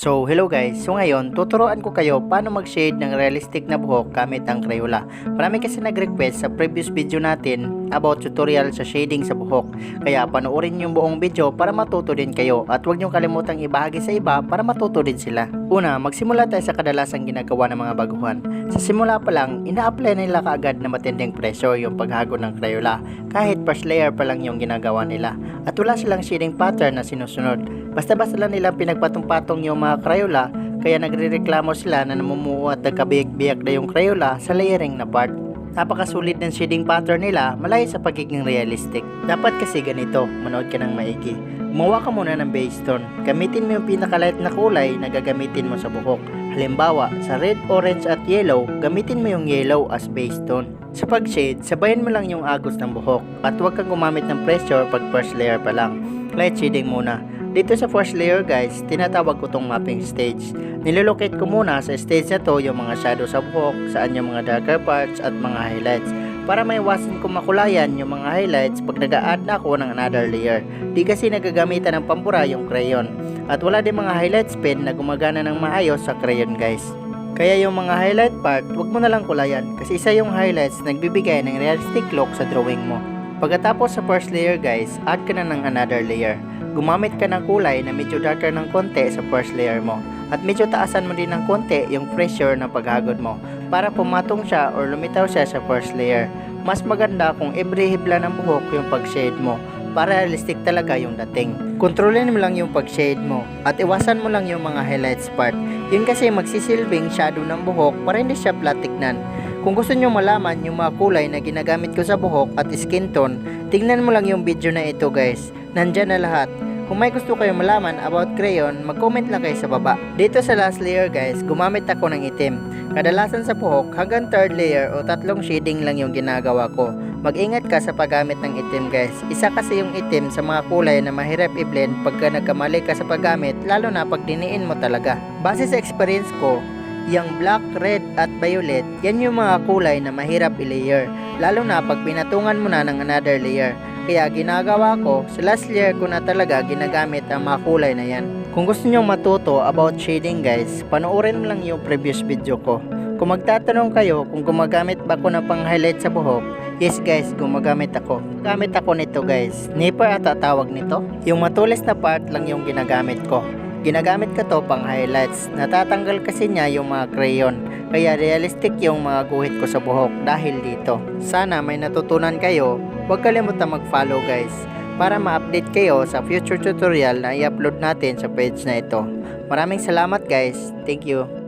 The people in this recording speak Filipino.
So, hello guys. So ngayon, tuturuan ko kayo paano mag-shade ng realistic na buhok gamit ang Crayola. Marami kasi nag-request sa previous video natin about tutorial sa shading sa buhok. Kaya panoorin yung buong video para matuto din kayo at huwag niyong kalimutang ibahagi sa iba para matuto din sila. Una, magsimula tayo sa kadalasang ginagawa ng mga baguhan. Sa simula pa lang, ina-apply nila kaagad na matinding presyo yung paghago ng Crayola kahit first layer pa lang yung ginagawa nila. At wala silang shading pattern na sinusunod. Basta-basta lang nilang pinagpatong-patong yung mga Crayola kaya nagrereklamo sila na namumuo at nagkabiyak-biyak na yung Crayola sa layering na part. Napakasulit ng shading pattern nila malayo sa pagiging realistic. Dapat kasi ganito, manood ka ng maigi. Gumawa ka muna ng base tone. Gamitin mo yung pinakalight na kulay na gagamitin mo sa buhok. Halimbawa, sa red, orange at yellow, gamitin mo yung yellow as base tone. Sa pag-shade, sabayan mo lang yung agos ng buhok at huwag kang gumamit ng pressure pag first layer pa lang. Light shading muna. Dito sa first layer guys, tinatawag ko tong mapping stage. Nilolocate ko muna sa stage na to yung mga shadow sa buhok, saan yung mga darker parts at mga highlights. Para maiwasan ko makulayan yung mga highlights pag nag-a-add na ako ng another layer. Di kasi nagagamitan ng pambura yung crayon. At wala din mga highlights pen na gumagana ng maayos sa crayon guys. Kaya yung mga highlight part, wag mo na lang kulayan kasi isa yung highlights na nagbibigay ng realistic look sa drawing mo. Pagkatapos sa first layer guys, add ka na ng another layer. Gumamit ka ng kulay na medyo darker ng konti sa first layer mo. At medyo taasan mo din ng konti yung pressure ng paghagod mo para pumatong siya or lumitaw siya sa first layer. Mas maganda kung ibrihibla ng buhok yung pag-shade mo para realistic talaga yung dating. Kontrolin mo lang yung pag-shade mo at iwasan mo lang yung mga highlights part. Yun kasi magsisilbing shadow ng buhok para hindi siya flat tignan. Kung gusto nyo malaman yung mga kulay na ginagamit ko sa buhok at skin tone, tingnan mo lang yung video na ito guys. Nandyan na lahat. Kung may gusto kayo malaman about crayon, mag-comment lang kayo sa baba. Dito sa last layer guys, gumamit ako ng itim. Kadalasan sa buhok, hanggang third layer o tatlong shading lang yung ginagawa ko. Mag-ingat ka sa paggamit ng itim guys. Isa kasi yung itim sa mga kulay na mahirap i-blend pagka nagkamali ka sa paggamit, lalo na pag diniin mo talaga. Base sa experience ko, yung black, red at violet, yan yung mga kulay na mahirap i-layer. Lalo na pag pinatungan mo na ng another layer. Kaya ginagawa ko, sa last layer ko na talaga ginagamit ang mga kulay na yan. Kung gusto nyong matuto about shading guys, panoorin mo lang yung previous video ko. Kung magtatanong kayo kung gumagamit ba ako ng pang highlight sa buhok, yes guys, gumagamit ako. Gamit ako nito guys, nipper at tawag nito. Yung matulis na part lang yung ginagamit ko. Ginagamit ko to pang highlights. Natatanggal kasi niya yung mga crayon. Kaya realistic yung mga guhit ko sa buhok dahil dito. Sana may natutunan kayo. Huwag kalimutan mag-follow guys para ma-update kayo sa future tutorial na i-upload natin sa page na ito. Maraming salamat guys. Thank you.